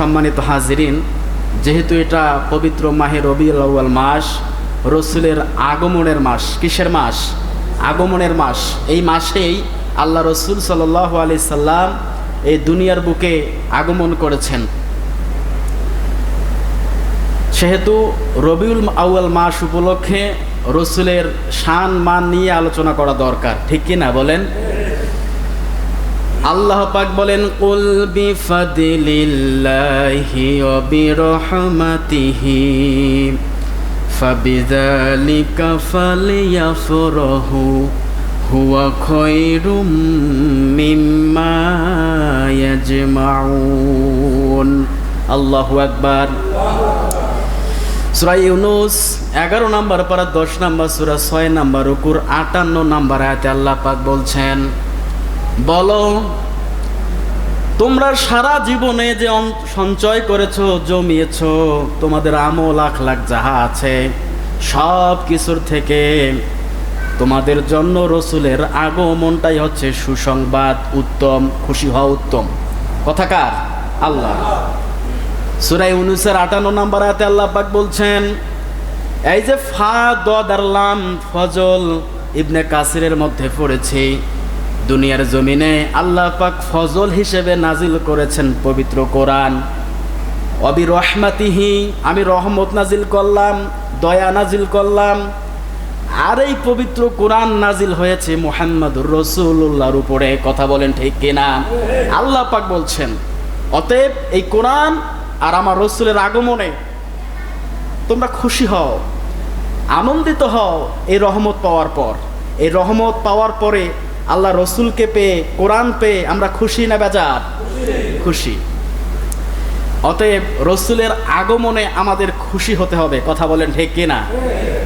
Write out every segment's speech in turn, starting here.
সম্মানিত হাজিরিন, যেহেতু এটা পবিত্র মাহে রবিউল আউয়াল মাস, রসুলের আগমনের মাস, কিসের মাস? আগমনের মাস। এই মাসেই আল্লাহ রসুল সাল্লাহ আলি সাল্লাম এই দুনিয়ার বুকে আগমন করেছেন। সেহেতু রবিউল আউয়াল মাস উপলক্ষে রসুলের শান, মান নিয়ে আলোচনা করা দরকার। ঠিক কি না বলেন? আল্লাহ পাক বলেন, কুল বিফাদিলিল্লাহি ওয়া বিরহমাতিহি, ফাবিযালিকা ফালইয়াফরাহু হুয়া খায়রুম মিম্মা ইয়াজমাউন। আল্লাহু আকবার। সুরা ইউনুস, এগারো নাম্বার পারা দশ নাম্বার সুরা ছয় নাম্বার উকুর আটান্ন নাম্বার আয়াতে আল্লাহ পাক বলছেন বলো, তোমরা সারা জীবনে যে সঞ্চয় করেছ, জমিয়েছো, তোমাদের আমল লাখ লাখ যাহা আছে, সব কিছুর থেকে তোমাদের জন্য রসুলের আগমনটাই হচ্ছে সুসংবাদ, উত্তম, খুশি হওয়া উত্তম। কথাকার আল্লাহ। সুরাই উনিশের আটান্ন নম্বর আয়াতে আল্লাহ পাক বলছেন, এই যে ফা দারলাম ফজল ইবনে কাসিরের মধ্যে পড়েছি দুনিয়ার জমিনে আল্লাহ পাক ফজল হিসেবে নাজিল করেছেন পবিত্র কোরআন। অবি রহমাতিহি, আমি রহমত নাজিল করলাম, দয়া নাজিল করলাম। আর এই পবিত্র কোরআন নাজিল হয়েছে মোহাম্মদুর রসুল্লাহর উপরে। কথা বলেন ঠিক কিনা? আল্লাহ পাক বলছেন, অতএব এই কোরআন আর আমার রসুলের আগমনে তোমরা খুশি হও, আনন্দিত হও এই রহমত পাওয়ার পর। এই রহমত পাওয়ার পরে আল্লাহ রসুলকে পেয়ে, কোরআন পেয়ে আমরা খুশি না বেজার? খুশি। অতএব রসুলের আগমনে আমাদের খুশি হতে হবে। কথা বলেন ঠিক কিনা?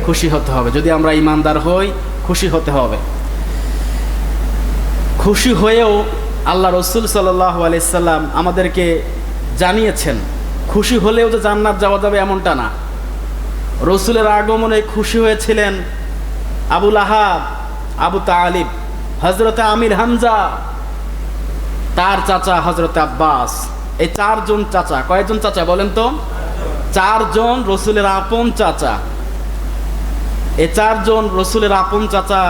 খুশি হতে হবে। যদি আমরা ইমানদার হই, খুশি হতে হবে। খুশি হয়েও আল্লাহ রসুল সাল্লাহ আলাইসাল্লাম আমাদেরকে জানিয়েছেন, খুশি হলেও যে জান্নাত যাওয়া যাবে এমনটা না। রসুলের আগমনে খুশি হয়েছিলেন আবুল আহাব, আবু তালিব। হজরতে আমির হামজা, তার চাচা হজরত আব্বাস। এই চারজন চাচা কয়েকজন চাচা বলেন তো? চারজন রসুলের আপন চাচা। এই চারজন রসুলের আপন চাচা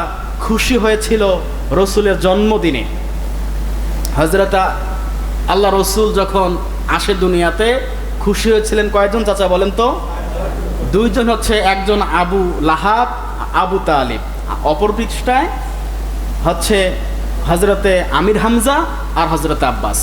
খুশি হয়েছিল রসুলের জন্মদিনে। হজরত আল্লাহ রসুল যখন আসে দুনিয়াতে, খুশি হয়েছিলেন কয়েকজন চাচা বলেন তো? দুইজন হচ্ছে একজন আবু লাহাব, আবু তালিব। অপর পৃষ্ঠায় হচ্ছে হজরতে আমির হামজা আর হজরতে আব্বাস।